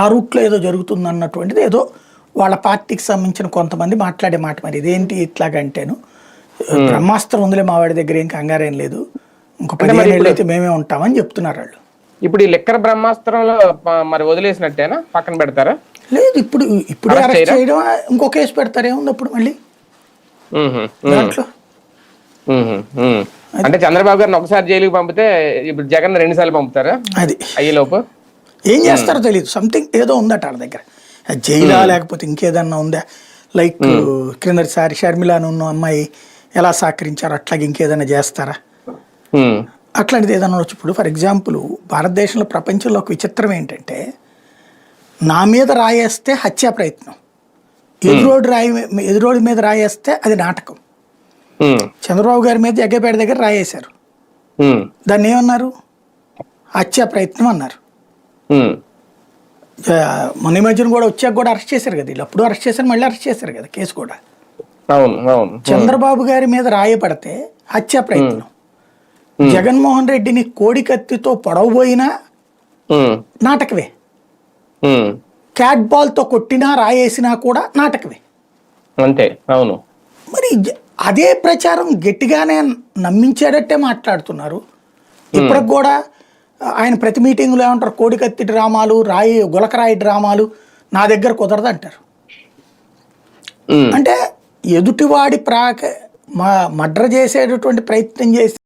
ఆ రూట్లో ఏదో జరుగుతుంది అన్నటువంటిది ఏదో వాళ్ళ పార్టీకి సంబంధించిన కొంతమంది మాట్లాడే మాట మరి. ఇదేంటి ఇట్లాగంటేను? బ్రహ్మాస్త్రం ఉందిలే మా వాడి దగ్గర ఏం కంగారేం లేదు. ఇంకో పదిహేను ఏళ్ళు అయితే మేమే ఉంటామని చెప్తున్నారు వాళ్ళు. ఇప్పుడు ఈ లెక్కర బ్రహ్మాస్త్రంలో మరి వదిలేసినట్టేనా? పక్కన పెడతారా? లేదు ఇప్పుడు ఇప్పుడు అరెస్ట్? చేయడం ఇంకో కేసు పెడతారేముంది అప్పుడు మళ్ళీ? దాంట్లో. అంటే చంద్రబాబు గారిని ఒకసారి జైలుకి పంపితే ఇప్పుడు జగన్ రెండు సార్లు పంపుతారా? అది. అయ్యేలోపు? ఏం చేస్తారో తెలియదు సంథింగ్ ఏదో ఉందట వాళ్ళ దగ్గర. జైలా లేకపోతే ఇంకేదన్నా ఉందా? లైక్ క్రిందటిసారి షర్మిలాను ఉన్న అమ్మాయి ఎలా సహకరించారో అట్లాగే ఇంకేదైనా చేస్తారా? అట్లాంటిది ఏదైనా ఉండొచ్చు. ఇప్పుడు ఫర్ ఎగ్జాంపుల్ భారతదేశంలో ప్రపంచంలో ఒక విచిత్రం ఏంటంటే నా మీద రాయేస్తే హత్యా ప్రయత్నం. ఎదురోడు రాయి ఎదురోడి మీద రాయేస్తే అది నాటకం. చంద్రబాబు గారి మీద జగ్గపేట దగ్గర రాయేశారు. దాన్ని ఏమన్నారు? హత్యా ప్రయత్నం అన్నారు. మొన్న మధ్యన కూడా వచ్చాక కూడా అరెస్ట్ చేశారు కదా వీళ్ళు. అప్పుడు అరెస్ట్ చేశారు మళ్ళీ అరెస్ట్ చేశారు కదా కేసు కూడా. అవును అవును. చంద్రబాబు గారి మీద రాయపడితే హత్యా ప్రయత్నం. జగన్మోహన్ రెడ్డిని కోడి కత్తితో పొడవబోయినా నాటకవే క్యాట్ బాల్తో కొట్టినా రాయేసినా కూడా నాటకవే అంతే అవును. మరి అదే ప్రచారం గట్టిగానే నమ్మించేటట్టే మాట్లాడుతున్నారు. ఇప్పటికి కూడా ఆయన ప్రతి మీటింగ్లో ఏమంటారు? కోడికత్తి డ్రామాలు రాయి గులకరాయి డ్రామాలు నా దగ్గర కుదరదు అంటారు అంటే ఎదుటివాడి ప్రాక మ మడ్ర చేసేటటువంటి ప్రయత్నం చేసి